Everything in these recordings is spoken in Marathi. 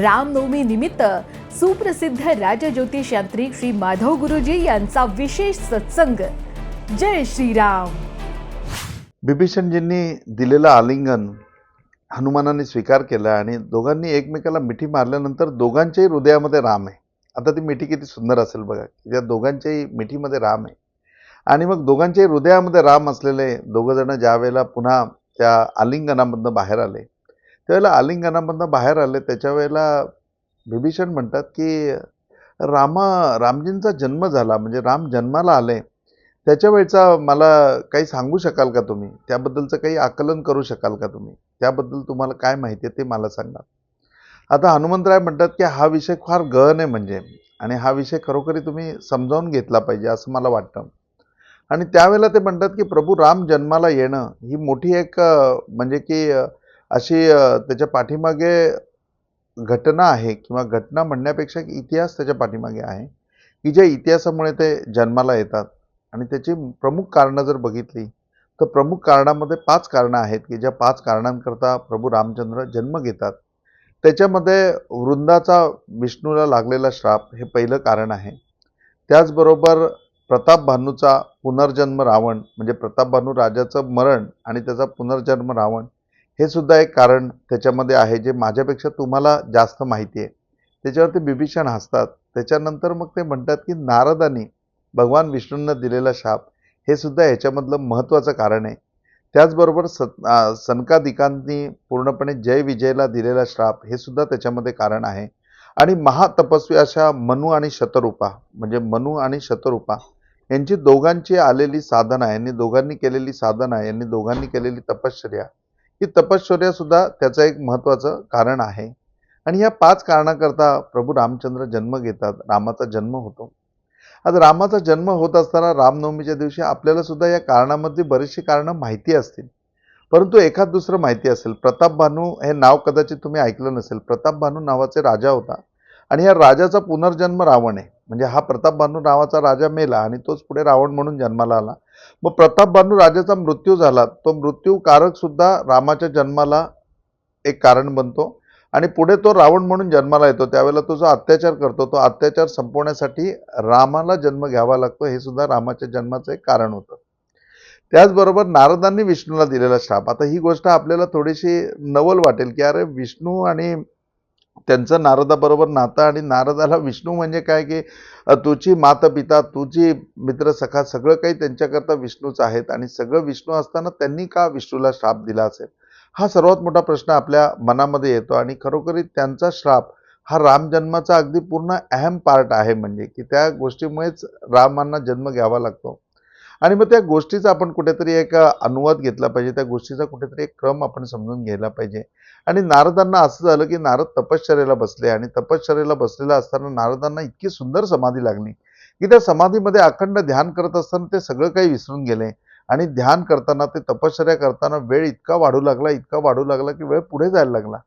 रामनवमी निमित्त सुप्रसिद्ध राजज्योतिष यांत्रिक श्री माधव गुरुजी यांचा विशेष सत्संग. जय श्रीराम. बिभीषणजींनी दिलेलं आलिंगन हनुमानाने स्वीकार केला आणि दोघांनी एकमेकाला मिठी मारल्यानंतर दोघांच्याही हृदयामध्ये राम आहे. आता ती मिठी किती सुंदर असेल बघा त्या दोघांच्याही मिठीमध्ये राम आहे. आणि मग दोघांच्याही हृदयामध्ये राम असलेले दोघंजणं ज्यावेळेला ज्या वेळेला पुन्हा त्या आलिंगनामधनं बाहेर आले त्यावेळेला आलिंगनामधनं बाहेर आले. त्याच्या वेळेला विभीषण म्हणतात की रामा रामजींचा जन्म झाला म्हणजे राम जन्माला आले. त्याच्या वेळचा मला काही सांगू शकाल का तुम्ही? त्याबद्दलचं काही आकलन करू शकाल का तुम्ही? त्याबद्दल तुम्हाला काय माहिती आहे ते मला सांगा. आता हनुमंतराय म्हणतात की हा विषय फार गहन आहे म्हणजे. आणि हा विषय खरोखरी तुम्ही समजावून घेतला पाहिजे असं मला वाटतं. आणि त्यावेळेला ते म्हणतात की प्रभू राम जन्माला येणं ही मोठी एक म्हणजे की अशी त्याच्या पाठीमागे घटना आहे किंवा घटना म्हणण्यापेक्षा इतिहास त्याच्या पाठीमागे आहे की ज्या इतिहासामुळे ते जन्माला येतात. आणि त्याची प्रमुख कारणं जर बघितली तर प्रमुख कारणामध्ये पाच कारणं आहेत की ज्या पाच कारणांकरता प्रभू रामचंद्र जन्म घेतात. त्याच्यामध्ये वृंदाचा विष्णूला लागलेला श्राप हे पहिलं कारण आहे. त्याचबरोबर प्रताप भानूचा पुनर्जन्म रावण म्हणजे प्रताप भानू राजाचं मरण आणि त्याचा पुनर्जन्म रावण हे सुद्धा एक कारण त्याच्यामध्ये आहे जे माझ्यापेक्षा तुम्हाला जास्त माहिती आहे. त्याच्यावरती बिभीषण हसतात. त्याच्यानंतर मग ते म्हणतात की नारदानी भगवान विष्णूंना दिलेला शाप हे सुद्धा ह्याच्यामधलं महत्त्वाचं कारण आहे. त्याचबरोबर स सनकादिकांनी पूर्णपणे जय विजयला दिलेला श्राप हे सुद्धा त्याच्यामध्ये कारण आहे. आणि महातपस्वी अशा मनू आणि शतरूपा म्हणजे मनु आणि शतरूपा यांची दोघांची आलेली साधना यांनी दोघांनी केलेली साधना यांनी दोघांनी केलेली तपश्चर्या ही तपश्चर्या सुद्धा त्याचं एक महत्त्वाचं कारण आहे. आणि या पाच कारणाकरता प्रभू रामचंद्र जन्म घेतात रामाचा जन्म होतो. आज रामाचा जन्म होत असताना रामनवमीच्या दिवशी आपल्याला सुद्धा या कारणामध्ये बरीचशी कारणं माहिती असतील. परंतु एखाद दुसरं माहिती असेल प्रताप भानू हे नाव कदाचित तुम्ही ऐकलं नसेल. प्रताप भानू नावाचे राजा होता. आणि या राजाचा पुनर्जन्म रावण आहे. म्हणजे हा प्रताप बानू नावाचा राजा मेला आणि तोच पुढे रावण म्हणून जन्माला आला. मग प्रताप बानू राजाचा मृत्यू झाला. तो मृत्यू कारकसुद्धा रामाच्या जन्माला एक कारण बनतो. आणि पुढे तो रावण म्हणून जन्माला येतो. त्यावेळेला तो जो अत्याचार करतो तो अत्याचार संपवण्यासाठी रामाला जन्म घ्यावा लागतो. हे सुद्धा रामाच्या जन्माचं एक कारण होतं. त्याचबरोबर नारदांनी विष्णूला दिलेला श्राप. आता ही गोष्ट आपल्याला थोडीशी नवल वाटेल की अरे विष्णू आणि त्यांचं नारदाबरोबर नातं आणि नारदाला विष्णू म्हणजे काय की तुझी मातापिता तुझी मित्र सखा सगळं काही त्यांच्याकरता विष्णूच आहेत आणि सगळं विष्णू असताना त्यांनी का विष्णूला श्राप दिला असेल? हा सर्वात मोठा प्रश्न आपल्या मनामध्ये येतो आणि खरोखरी त्यांचा श्राप हा रामजन्माचा अगदी पूर्ण अहम पार्ट आहे म्हणजे की त्या गोष्टीमुळेच रामांना जन्म घ्यावा लागतो. आणि मग त्या गोष्टीचा आपण कुठेतरी एक अनुवाद घेतला पाहिजे त्या गोष्टीचा कुठेतरी एक क्रम आपण समजून घ्यायला पाहिजे. आणि नारदांना असं झालं की नारद तपश्चर्याला बसले आणि तपश्चर्याला बसलेला असताना नारदांना इतकी सुंदर समाधी लागली की त्या समाधीमध्ये अखंड ध्यान करत असताना ते सगळं काही विसरून गेले आणि ध्यान करताना ते तपश्चर्या करताना वेळ इतका वाढू लागला इतका वाढू लागला की वेळ पुढे जायला लागला.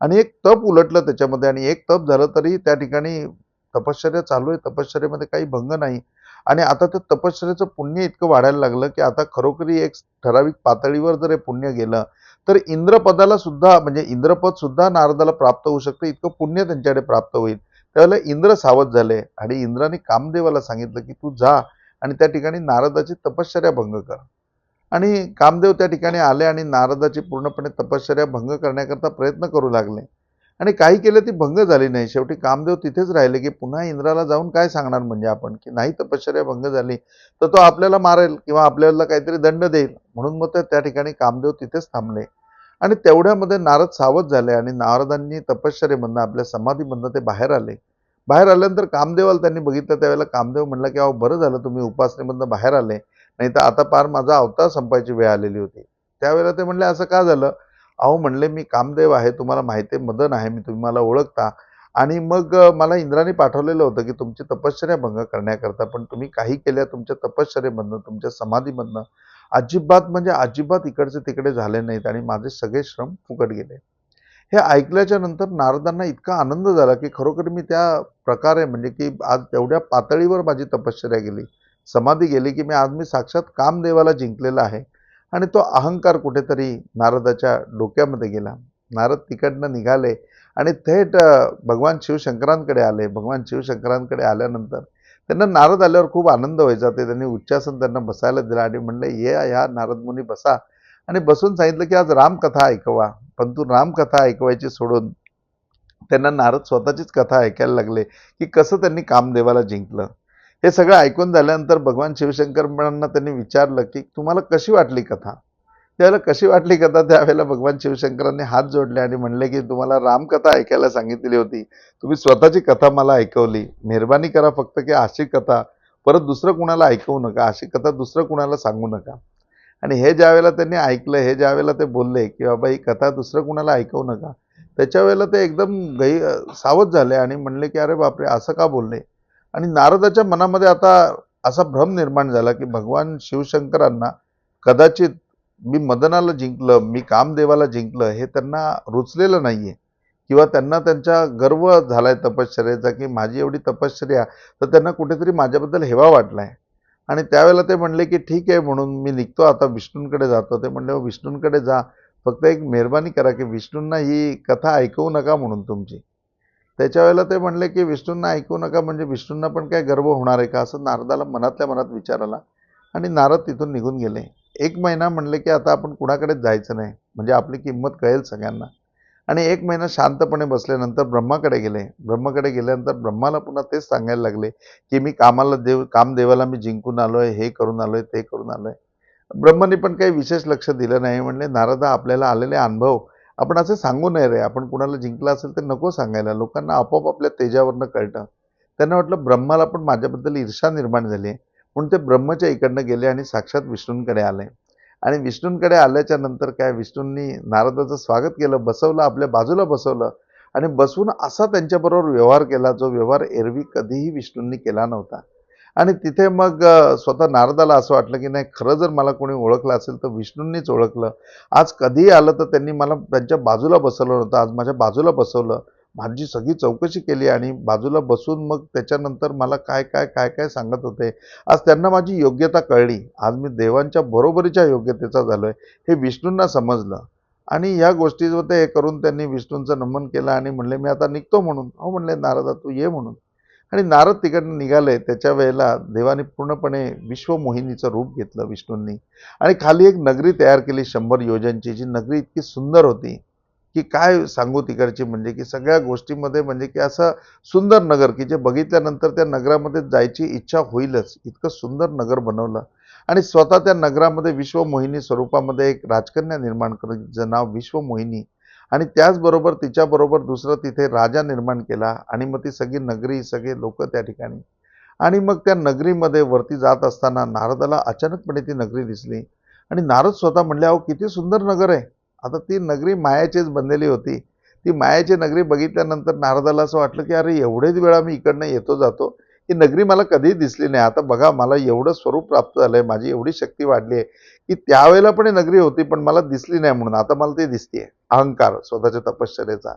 आणि एक तप उलटलं त्याच्यामध्ये आणि एक तप झालं तरी त्या ठिकाणी तपश्चर्या चालू आहे तपश्चर्यामध्ये काही भंग नाही. आणि आता ते तपश्चर्याचं पुण्य इतकं वाढायला लागलं की आता खरोखरी एक ठराविक पातळीवर जर हे पुण्य गेलं तर इंद्रपदाला सुद्धा म्हणजे इंद्रपद सुद्धा नारदाला प्राप्त होऊ शकतं इतकं पुण्य त्यांच्याकडे प्राप्त होईल. त्यावेळेला इंद्र सावध झाले आणि इंद्राने कामदेवाला सांगितलं की तू जा आणि त्या ठिकाणी नारदाची तपश्चर्या भंग कर. आणि कामदेव त्या ठिकाणी आले आणि नारदाची पूर्णपणे तपश्चर्या भंग करण्याकरता प्रयत्न करू लागले. आणि काही केलं ती भंग झाली नाही. शेवटी कामदेव तिथेच राहिले की पुन्हा इंद्राला जाऊन काय सांगणार म्हणजे आपण? की नाही तपश्चर्या भंग झाली तर तो आपल्याला मारेल किंवा आपल्याला काहीतरी दंड देईल. म्हणून मग ते त्या ठिकाणी कामदेव तिथेच थांबले. आणि तेवढ्यामध्ये नारद सावध झाले आणि नारदांनी तपश्चर्यमधनं आपल्या समाधीमधनं ते बाहेर आले. बाहेर आल्यानंतर कामदेवाला त्यांनी बघितलं. त्यावेळेला कामदेव म्हणला की अहो बरं झालं तुम्ही उपासनेमधनं बाहेर आले. नाही तर आता पार माझा अवतार संपायची वेळ आलेली होती. त्यावेळेला ते म्हणले असं का झालं? अहो म्हणले मी कामदेव आहे तुम्हाला माहिती आहे मदन आहे मी तुम्ही मला ओळखता. आणि मग मला इंद्राने पाठवलेलं होतं की तुमची तपश्चर्या भंग करण्याकरता पण तुम्ही काही केल्या तुमच्या तपश्चर्येमधनं तुमच्या समाधीमधनं अजिबात म्हणजे अजिबात इकडचे तिकडे झाले नाहीत आणि माझे सगळे श्रम फुकट गेले. हे ऐकल्याच्या नंतर नारदांना इतका आनंद झाला की खरोखर मी त्या प्रकारे म्हणजे की आज तेवढ्या पातळीवर माझी तपश्चर्या गेली समाधी गेली की मी आज मी साक्षात कामदेवाला जिंकलेला आहे. आणि तो अहंकार कुठेतरी नारदाच्या डोक्यामध्ये गेला. नारद तिकडनं निघाले आणि थेट भगवान शिवशंकरांकडे आले. भगवान शिवशंकरांकडे आल्यानंतर त्यांना नारद आल्यावर खूप आनंद व्हायचा. ते त्यांनी उच्चासन त्यांना बसायला दिलं आणि म्हणले ये या नारदमुनी बसा. आणि बसून सांगितलं की आज रामकथा ऐकवा. पण तू रामकथा ऐकवायची सोडून त्यांना नारद स्वतःचीच कथा ऐकायला लागले की कसं त्यांनी कामदेवाला जिंकलं. हे सगळं ऐकून झाल्यानंतर भगवान शिवशंकरांना त्यांनी विचारलं की तुम्हाला कशी वाटली कथा? त्यावेळेला कशी वाटली कथा? त्यावेळेला भगवान शिवशंकरांनी हात जोडले आणि म्हणले की तुम्हाला रामकथा ऐकायला सांगितली होती. तुम्ही स्वतःची कथा मला ऐकवली. मेहरबानी करा फक्त की अशी कथा परत दुसरं कुणाला ऐकवू नका. अशी कथा दुसरं कुणाला सांगू नका. आणि हे ज्यावेळेला त्यांनी ऐकलं हे ज्यावेळेला ते बोलले की बाबा ही कथा दुसरं कुणाला ऐकवू नका. त्याच्या वेळेला ते एकदम गै सावध झाले आणि म्हणले की अरे बापरे असं का बोलले? आणि नारदाच्या मनामध्ये आता असा भ्रम निर्माण झाला की भगवान शिवशंकरांना कदाचित मी मदनाला जिंकलं मी कामदेवाला जिंकलं हे त्यांना रुचलेलं नाही आहे किंवा त्यांना त्यांच्या गर्व झाला आहे तपश्चर्याचा की माझी एवढी तपश्चर्या तर त्यांना कुठेतरी माझ्याबद्दल हेवा वाटला आहे आणि त्यावेळेला ते म्हणले की ठीक आहे म्हणून मी निघतो आता विष्णूंकडे जातो. ते म्हणले हो, विष्णूंकडे जा. फक्त एक मेहरबानी करा की विष्णूंना ही कथा ऐकवू नका म्हणून तुमची. त्याच्या वेळेला ते म्हणले की विष्णूंना ऐकू नका म्हणजे विष्णूंना पण काय गर्व होणार आहे का? असं नारदाला मनातल्या मनात विचार आला आणि नारद तिथून निघून गेले. एक महिना म्हणले की आता आपण कुणाकडेच जायचं नाही म्हणजे आपली किंमत कळेल सगळ्यांना. आणि एक महिना शांतपणे बसल्यानंतर ब्रह्माकडे गेले. ब्रह्माकडे गेल्यानंतर ब्रह्माला पुन्हा तेच सांगायला लागले की मी कामाला देव कामदेवाला मी जिंकून आलोय हे करून आलोय ते करून आलोय. ब्रह्माने पण काही विशेष लक्ष दिलं नाही. म्हणले नारदा आपल्याला आलेले अनुभव आपण असे सांगू नये रे. आपण कुणाला जिंकलं असेल तर नको सांगायला. लोकांना आपोआप आपल्या तेजावरनं कळतं. त्यांना वाटलं ब्रह्माला पण माझ्याबद्दल ईर्षा निर्माण झाली आहे. म्हणून ते ब्रह्मच्या इकडनं गेले आणि साक्षात विष्णूंकडे आले. आणि विष्णूंकडे आल्याच्यानंतर काय? विष्णूंनी नारदाचं स्वागत केलं बसवलं आपल्या बाजूला बसवलं. आणि बसवून असा त्यांच्याबरोबर व्यवहार केला जो व्यवहार एरवी कधीही विष्णूंनी केला नव्हता. आणि तिथे मग स्वतः नारदाला असं वाटलं की नाही खरं जर मला कोणी ओळखलं असेल तर विष्णूंनीच ओळखलं. आज कधीही आलं तर त्यांनी मला त्यांच्या बाजूला बसवलं नव्हतं आज माझ्या बाजूला बसवलं. माझी सगळी चौकशी केली आणि बाजूला बसून मग त्याच्यानंतर मला काय काय काय काय सांगत होते. आज त्यांना माझी योग्यता कळली. आज मी देवांच्या बरोबरीच्या योग्यतेचा झालो आहे हे विष्णूंना समजलं. आणि ह्या गोष्टीवर ते हे करून त्यांनी विष्णूंचं नमन केलं आणि म्हणले मी आता निघतो म्हणून. हो म्हणले नारदा तू ये म्हणून. आणि नारद तिकडनं निघाले. त्याच्या वेळेला देवाने पूर्णपणे विश्वमोहिनीचं रूप घेतलं विष्णूंनी. आणि खाली एक नगरी तयार केली शंभर योजनची जी नगरी इतकी सुंदर होती की काय सांगू तिकडची? म्हणजे की सगळ्या गोष्टीमध्ये म्हणजे की असं सुंदर नगर की जे बघितल्यानंतर त्या नगरामध्ये जायची इच्छा होईलच. इतकं सुंदर नगर बनवलं. आणि स्वतः त्या नगरामध्ये विश्वमोहिनी स्वरूपामध्ये एक राजकन्या निर्माण करून जिचं नाव विश्वमोहिनी आणि त्याचबरोबर तिच्याबरोबर दुसरं तिथे राजा निर्माण केला आणि मग ती सगळी नगरी सगळे लोक त्या ठिकाणी. आणि मग त्या नगरीमध्ये वरती जात असताना नारदाला अचानकपणे ती नगरी दिसली. आणि नारद स्वतः म्हणले अहो किती सुंदर नगर आहे. आता ती नगरी मायाचीच बनलेली होती. ती मायाची नगरी बघितल्यानंतर नारदाला असं वाटलं की अरे एवढेच वेळा मी इकडनं येतो जातो ही नगरी मला कधीही दिसली नाही. आता बघा मला एवढं स्वरूप प्राप्त झालंय माझी एवढी शक्ती वाढली आहे की त्यावेळेला पण ही नगरी होती पण मला दिसली नाही म्हणून. आता मला ती दिसते अहंकार स्वतःच्या तपश्चर्याचा.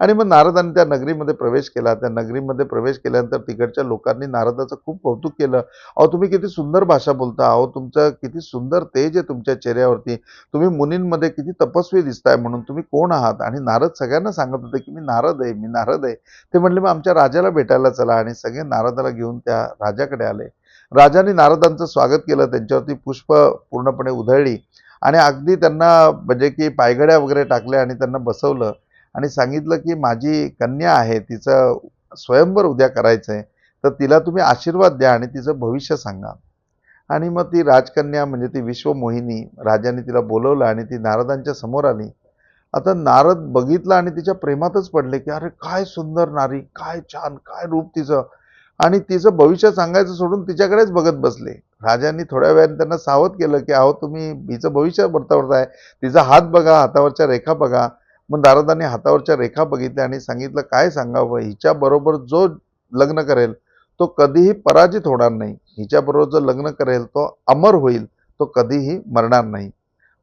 आणि मग नारदाने त्या नगरीमध्ये प्रवेश केला. त्या नगरीमध्ये प्रवेश केल्यानंतर तिकडच्या लोकांनी नारदाचं खूप कौतुक केलं. अहो तुम्ही किती सुंदर भाषा बोलता. अहो तुमचं किती सुंदर तेज आहे तुमच्या चेहऱ्यावरती. तुम्ही मुनींमध्ये किती तपस्वी दिसताय म्हणून तुम्ही कोण आहात? आणि नारद सगळ्यांना सांगत होते की मी नारद आहे मी नारद आहे. ते म्हणले मग आमच्या राजाला भेटायला चला. आणि सगळे नारदाला घेऊन त्या राजाकडे आले. राजाने नारदांचं स्वागत केलं. त्यांच्यावरती पुष्प पूर्णपणे उधळली. आणि अगदी त्यांना म्हणजे की पायघड्या वगैरे टाकल्या आणि त्यांना बसवलं. आणि सांगितलं की माझी कन्या आहे तिचं स्वयंवर उद्या करायचं आहे तर तिला तुम्ही आशीर्वाद द्या आणि तिचं भविष्य सांगा. आणि मग ती राजकन्या म्हणजे ती विश्वमोहिनी राजाने तिला बोलवलं आणि ती नारदांच्या समोर आली. आता नारद बघितलं आणि तिच्या प्रेमातच पडले की अरे काय सुंदर नारी काय छान काय रूप तिचं. आणि तिचं भविष्य सांगायचं सोडून तिच्याकडेच बघत बसले. राजांनी थोड्या वेळाने त्यांना सावध केलं की अहो तुम्ही हिचं भविष्य वर्तवताय तिचा हात बघा हातावरच्या रेखा बघा. मग नारदांनी हातावरच्या रेखा बघितल्या आणि सांगितलं काय सांगावं हिच्याबरोबर जो लग्न करेल तो कधीही पराजित होणार नाही. हिच्याबरोबर जो लग्न करेल तो अमर होईल. तो कधीही मरणार नाही.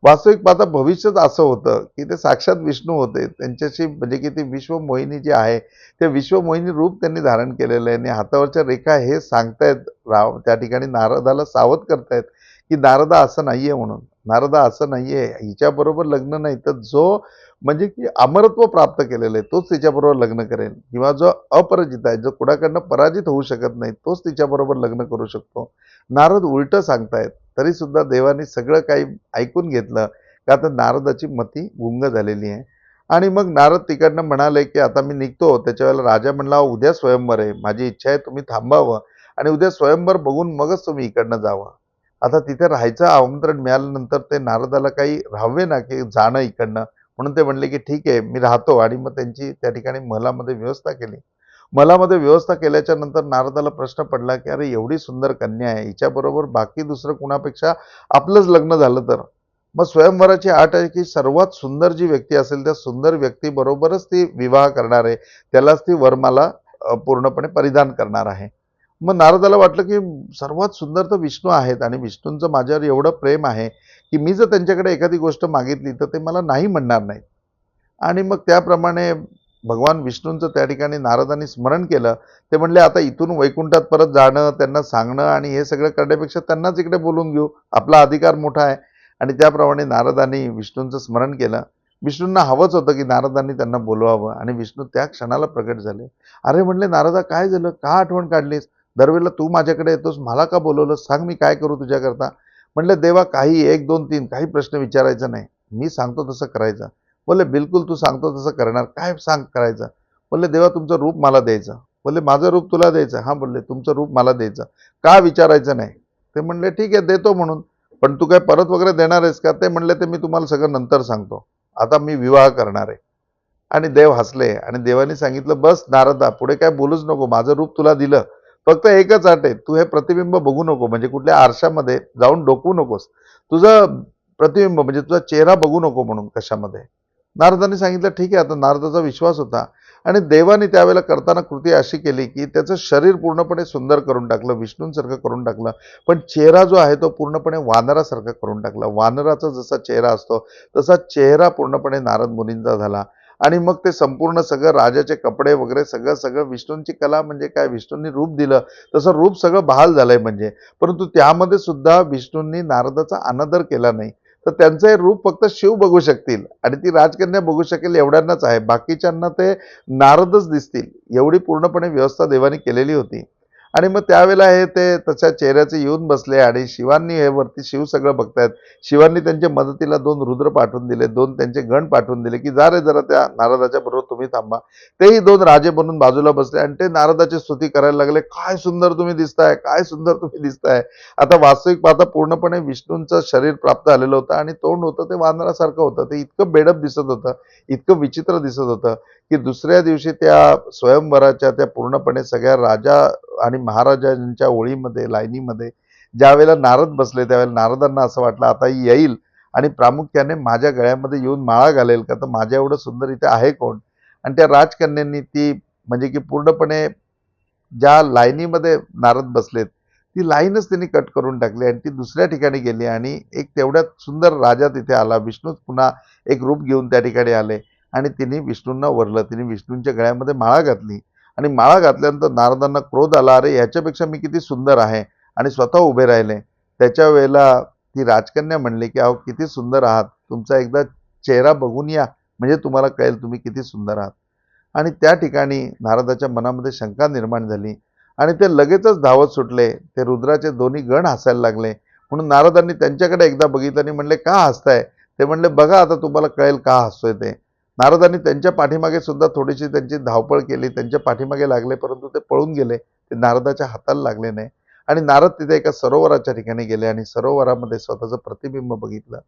वास्तविक पाहता भविष्यच असं होतं की ते साक्षात विष्णू होते. त्यांच्याशी म्हणजे की ती विश्वमोहिनी जी आहे ते विश्वमोहिनी रूप त्यांनी धारण केलेलं आहे. आणि हातावरच्या रेखा हे सांगतायत राव त्या ठिकाणी नारदाला सावध करतायत की नारदा असं नाही आहे म्हणून. नारदा असं नाही आहे हिच्याबरोबर लग्न नाही तर जो म्हणजे की अमरत्व प्राप्त केलेलं आहे तोच तिच्याबरोबर लग्न करेल. किंवा जो अपराजित आहे जो कुणाकडनं पराजित होऊ शकत नाही तोच तिच्याबरोबर लग्न करू शकतो. नारद उलटं सांगतायत तरीसुद्धा देवाने सगळं काही ऐकून घेतलं का तर नारदाची मती गुंग झालेली आहे. आणि मग नारद तिकडनं म्हणाले की आता मी निघतो त्याच्या वेळेला राजा म्हणला उद्या स्वयंवर आहे माझी इच्छा आहे तुम्ही थांबावं आणि उद्या स्वयंवर बघून मगच तुम्ही इकडनं जावं आता तिथे राहायचं आमंत्रण मिळाल्यानंतर ते नारदाला काही राहावे ना की जाणं इकडनं. म्हणून ते म्हणले की ठीक आहे मी राहतो. आणि मग त्यांची त्या ठिकाणी महलामध्ये व्यवस्था केली. मलामध्ये व्यवस्था केल्याच्यानंतर नारदाला प्रश्न पडला की अरे एवढी सुंदर कन्या आहे. हिच्याबरोबर बाकी दुसरं कुणापेक्षा आपलंच लग्न झालं तर? मग स्वयंवराची आट आहे की सर्वात सुंदर जी व्यक्ती असेल त्या सुंदर व्यक्तीबरोबरच ती विवाह करणार आहे. त्यालाच ती वरमाला पूर्णपणे परिधान करणार आहे. मग नारदाला वाटलं की सर्वात सुंदर तर विष्णू आहेत आणि विष्णूंचं माझ्यावर एवढं प्रेम आहे की मी जर त्यांच्याकडे एखादी गोष्ट मागितली तर ते मला नाही म्हणणार नाहीत. आणि मग त्याप्रमाणे भगवान विष्णूंचं त्या ठिकाणी नारदांनी स्मरण केलं. ते म्हणले आता इथून वैकुंठात परत जाणं त्यांना सांगणं आणि हे सगळं करण्यापेक्षा त्यांनाच इकडे बोलून घेऊ. आपला अधिकार मोठा आहे. आणि त्याप्रमाणे नारदांनी विष्णूंचं स्मरण केलं. विष्णूंना हवंच होतं की नारदांनी त्यांना बोलवावं आणि विष्णू त्या क्षणाला प्रकट झाले. अरे म्हणले नारदा काय झालं? का आठवण काढलीस? दरवेळेला तू माझ्याकडे येतोस मला का बोलवलं सांग मी काय करू तुझ्याकरता? म्हणलं देवा काही एक दोन तीन काही प्रश्न विचारायचा नाही. मी सांगतो तसं करायचं. बोलले बिलकुल तू सांगतो तसं करणार. काय सांग करायचं? बोलले देवा तुमचं रूप मला द्यायचं. बोलले माझं रूप तुला द्यायचं? हां बोलले तुमचं रूप मला द्यायचं. का विचारायचं नाही? ते म्हणले ठीक आहे देतो म्हणून. पण तू काय परत वगैरे देणार आहेस का? ते म्हणले ते मी तुम्हाला सगळं नंतर सांगतो. आता मी विवाह करणार आहे. आणि देव हसले आणि देवाने सांगितलं बस नारदा पुढे काय बोलूच नको. माझं रूप तुला दिलं. फक्त एकच अट आहे तू हे प्रतिबिंब बघू नको म्हणजे कुठल्या आरशामध्ये जाऊन डोकवू नकोस. तुझं प्रतिबिंब म्हणजे तुझा चेहरा बघू नको म्हणून कशामध्ये. नारदांनी सांगितलं ठीक आहे आता नारदाचा विश्वास होता आणि देवाने त्यावेळेला करताना कृती अशी केली की त्याचं शरीर पूर्णपणे सुंदर करून टाकलं विष्णूंसारखं करून टाकलं पण चेहरा जो आहे तो पूर्णपणे वानरासारखा करून टाकला. वानराचा जसा चेहरा असतो तसा चेहरा पूर्णपणे नारद मुनींचा झाला. आणि मग ते संपूर्ण सगळं राजाचे कपडे वगैरे सगळं सगळं विष्णूंची कला म्हणजे काय? विष्णूंनी रूप दिलं. तसं रूप सगळं बहाल झालंय म्हणजे. परंतु त्यामध्ये सुद्धा विष्णूंनी नारदाचा अनादर केला नाही. तर त्यांचं हे रूप फक्त शिव बघू शकतील. आणि ती राजकन्या बघू शकेल एवढ्यांनाच आहे. बाकीच्यांना ते नारदच दिसतील. एवढी पूर्णपणे व्यवस्था देवाने केलेली होती. आणि मग त्यावेळेला हे ते तशा चेहऱ्याचे येऊन बसले आणि शिवांनी हे वरती शिव सगळं बघतायत. शिवांनी त्यांच्या मदतीला दोन रुद्र पाठवून दिले दोन त्यांचे गण पाठवून दिले की जा रे जरा त्या नारदाच्या बरोबर तुम्ही थांबा. तेही दोन राजे बनून बाजूला बसले आणि ते नारदाची स्तुती करायला लागले. काय सुंदर तुम्ही दिसताय काय सुंदर तुम्ही दिसताय. आता वास्तविक पाहता पूर्णपणे विष्णूंचं शरीर प्राप्त आलेलं होतं आणि तोंड होतं ते वानरासारखं होतं. ते इतकं बेडप दिसत होतं इतकं विचित्र दिसत होतं की दुसऱ्या दिवशी त्या स्वयंवराच्या त्या पूर्णपणे सगळ्या राजा आणि महाराजांच्या ओळीमध्ये लाईनीमध्ये ज्या वेळेला नारद बसले त्यावेळेला नारदांना असं वाटलं आता येईल. आणि प्रामुख्याने माझ्या गळ्यामध्ये येऊन माळा घालेल का? तर माझ्या एवढं सुंदर इथे आहे कोण? आणि त्या राजकन्यांनी ती म्हणजे की पूर्णपणे ज्या लाईनीमध्ये नारद बसलेत ती लाईनच त्यांनी कट करून टाकली आणि ती दुसऱ्या ठिकाणी गेली आणि एक तेवढ्यात सुंदर राजा तिथे आला. विष्णूच पुन्हा एक रूप घेऊन त्या ठिकाणी आले आणि तिने विष्णूंना वरलं तिने विष्णूंच्या गळ्यामध्ये माळा घातली. आणि माळा घातल्यानंतर नारदांना क्रोध आला अरे याच्यापेक्षा मी किती सुंदर आहे. आणि स्वतः उभे राहिले. त्याच्या वेळेला ती राजकन्या म्हणली की अहो किती सुंदर आहात. तुमचा एकदा चेहरा बघून या. म्हणजे तुम्हाला कळेल तुम्ही किती सुंदर आहात. आणि त्या ठिकाणी नारदाच्या मनामध्ये शंका निर्माण झाली आणि ते लगेचच धावत सुटले. ते रुद्राचे दोन्ही गण हसायला लागले. म्हणून नारदांनी त्यांच्याकडे एकदा बघितलं आणि म्हणले का हसताय? ते म्हणले बघा आता तुम्हाला कळेल का हसतोय ते. नारदांनी त्यांच्या पाठीमागे सुद्धा थोडीशी त्यांची धावपळ केली त्यांच्या पाठीमागे लागले परंतु ते पळून गेले. ते नारदाच्या हाताला लागले नाही. आणि नारद तिथे एका सरोवराच्या ठिकाणी गेले आणि सरोवरामध्ये स्वतःचं प्रतिबिंब बघितलं.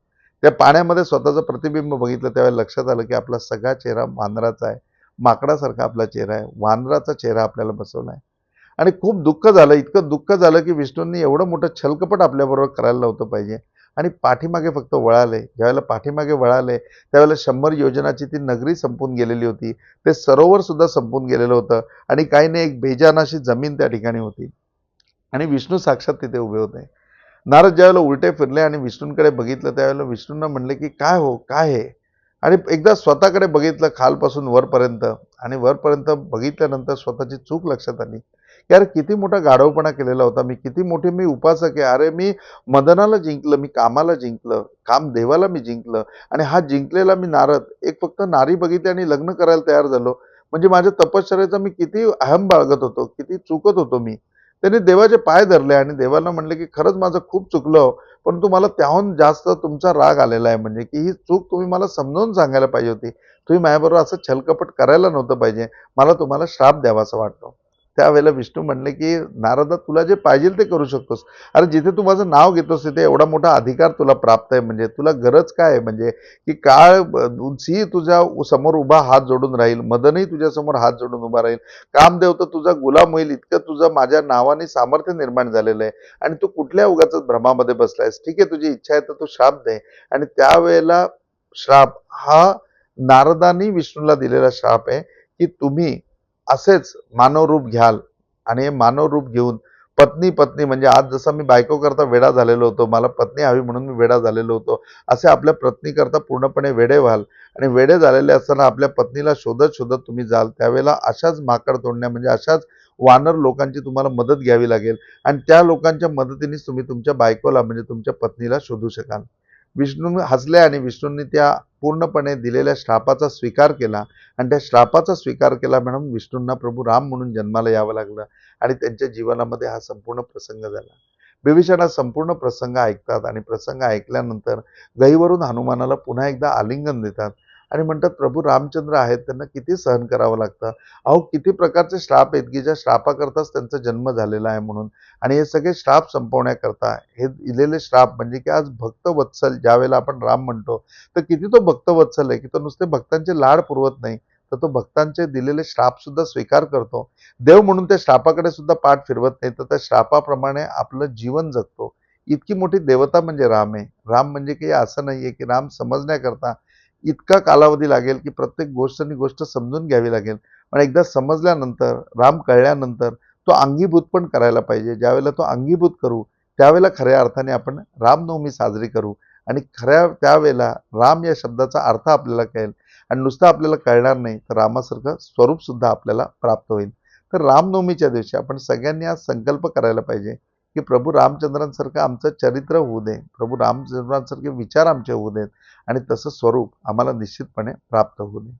त्या पाण्यामध्ये स्वतःचं प्रतिबिंब बघितलं त्यावेळेला लक्षात आलं की आपला सगळा चेहरा वानराचा आहे. माकडासारखा आपला चेहरा आहे. वानराचा चेहरा आपल्याला बसवला आहे. आणि खूप दुःख झालं इतकं दुःख झालं की विष्णूंनी एवढं मोठं छलकपट आपल्याबरोबर करायला नव्हतं पाहिजे. आणि पाठीमागे फक्त वळाले. ज्यावेळेला पाठीमागे वळाले त्यावेळेला शंभर योजनाची ती नगरी संपून गेलेली होती. ते सरोवर सुद्धा संपून गेलेलं होतं आणि काही नाही एक बेजानाशी जमीन त्या ठिकाणी होती. आणि विष्णू साक्षात तिथे उभे होते. नारद ज्यावेळेला उलटे फिरले आणि विष्णूंकडे बघितलं त्यावेळेला विष्णूंना म्हणले की काय हो? काय हे? आणि एकदा स्वतःकडे बघितलं खालपासून वरपर्यंत आणि वरपर्यंत बघितल्यानंतर स्वतःची चूक लक्षात आली. की अरे किती मोठा गाढवपणा केलेला होता मी किती मोठे मी उपासक आहे. अरे मी मदनाला जिंकलं मी कामाला जिंकलं काम देवाला मी जिंकलं आणि हा जिंकलेला मी नारद. एक फक्त नारी बघितली आणि लग्न करायला तयार झालो. म्हणजे माझ्या तपश्चर्याचा मी किती अहम बाळगत होतो किती चुकत होतो मी. त्याने देवाचे पाय धरले आणि देवाला म्हणले की खरंच माझं खूप चुकलं हो, परंतु मला त्याहून जास्त तुमचा राग आलेला आहे. म्हणजे की ही चूक तुम्ही मला समजावून सांगायला पाहिजे होती. तुम्ही माझ्याबरोबर असं छलकपट करायला नव्हतं पाहिजे. मला तुम्हाला श्राप द्यावासा वाटतो. त्यावेळेला विष्णू म्हणले की नारदा तुला जे पाहिजे ते करू शकतोस. अरे जिथे तू माझं नाव घेतोस तिथे एवढा मोठा अधिकार तुला प्राप्त आहे. म्हणजे तुला गरज काय आहे? म्हणजे की काळ सिंह तुझ्या समोर उभा हात जोडून राहील. मदनही तुझ्यासमोर हात जोडून उभा राहील. कामदेव तर तुझा गुलाम होईल. इतकं तुझं माझ्या नावाने सामर्थ्य निर्माण झालेलं आहे. आणि तू कुठल्या उगाच भ्रमामध्ये बसलायस? ठीक आहे तुझी इच्छा आहे तर तू श्राप दे. आणि त्यावेळेला श्राप हा नारदानी विष्णूला दिलेला श्राप आहे की तुम्ही असेच मानव रूप घ्याल आणि हे मानव रूप घेऊन पत्नी पत्नी म्हणजे आज जसं मी बायकोकरता वेडा झालेलो होतो मला पत्नी हवी म्हणून मी वेडा झालेलो होतो असे आपल्या पत्नीकरता पूर्णपणे वेडे व्हाल. आणि वेडे झालेले असताना आपल्या पत्नीला शोधत शोधत तुम्ही जाल त्यावेळेला अशाच माकड तोडण्या म्हणजे अशाच वानर लोकांची तुम्हाला मदत घ्यावी लागेल. आणि त्या लोकांच्या मदतीनेच तुम्ही तुमच्या बायकोला म्हणजे तुमच्या पत्नीला शोधू शकाल. विष्णू हसले आणि विष्णूंनी त्या पूर्णपणे दिलेल्या श्रापाचा स्वीकार केला. आणि त्या श्रापाचा स्वीकार केला म्हणून विष्णूंना प्रभू राम म्हणून जन्माला यावं लागलं आणि त्यांच्या जीवनामध्ये हा संपूर्ण प्रसंग झाला. बिभीषण हा संपूर्ण प्रसंग ऐकतात आणि प्रसंग ऐकल्यानंतर गहीवरून हनुमानाला पुन्हा एकदा आलिंगन देतात. आणि म्हणतात प्रभू रामचंद्र आहेत त्यांना किती सहन करावं लागतं? अहो किती प्रकारचे श्राप आहेत की ज्या श्रापाकरताच त्यांचा जन्म झालेला आहे म्हणून. आणि हे सगळे श्राप संपवण्याकरता हे दिलेले श्राप म्हणजे की आज भक्त वत्सल आपण राम म्हणतो तर किती तो भक्त वत्सल आहे की तो नुसते भक्तांचे लाड पुरवत नाही तर तो भक्तांचे दिलेले श्राप सुद्धा स्वीकार करतो. देव म्हणून त्या श्रापाकडे सुद्धा पाठ फिरवत नाही तर त्या श्रापाप्रमाणे आपलं जीवन जगतो. इतकी मोठी देवता म्हणजे राम आहे. राम म्हणजे काही असं नाही आहे की राम समजण्याकरता इतका कालावधी लागेल की प्रत्येक गोष्ट आणि गोष्ट समजून घ्यावी लागेल. पण एकदा समजल्यानंतर राम कळल्यानंतर तो अंगीभूत पण करायला पाहिजे. ज्यावेळेला तो अंगीभूत करू त्यावेळेला खऱ्या अर्थाने आपण रामनवमी साजरी करू. आणि खऱ्या त्यावेळेला राम या शब्दाचा अर्थ आपल्याला कळेल. आणि नुसतं आपल्याला कळणार नाही तर रामासारखं स्वरूपसुद्धा आपल्याला प्राप्त होईल. तर रामनवमीच्या दिवशी आपण सगळ्यांनी आज संकल्प करायला पाहिजे. की प्रभू रामचंद्रांसारखं आमचं चरित्र होऊ दे. प्रभू रामचंद्रांसारखे विचार आमचे होऊ देत आणि तसं स्वरूप आम्हाला निश्चितपणे प्राप्त होऊ दे.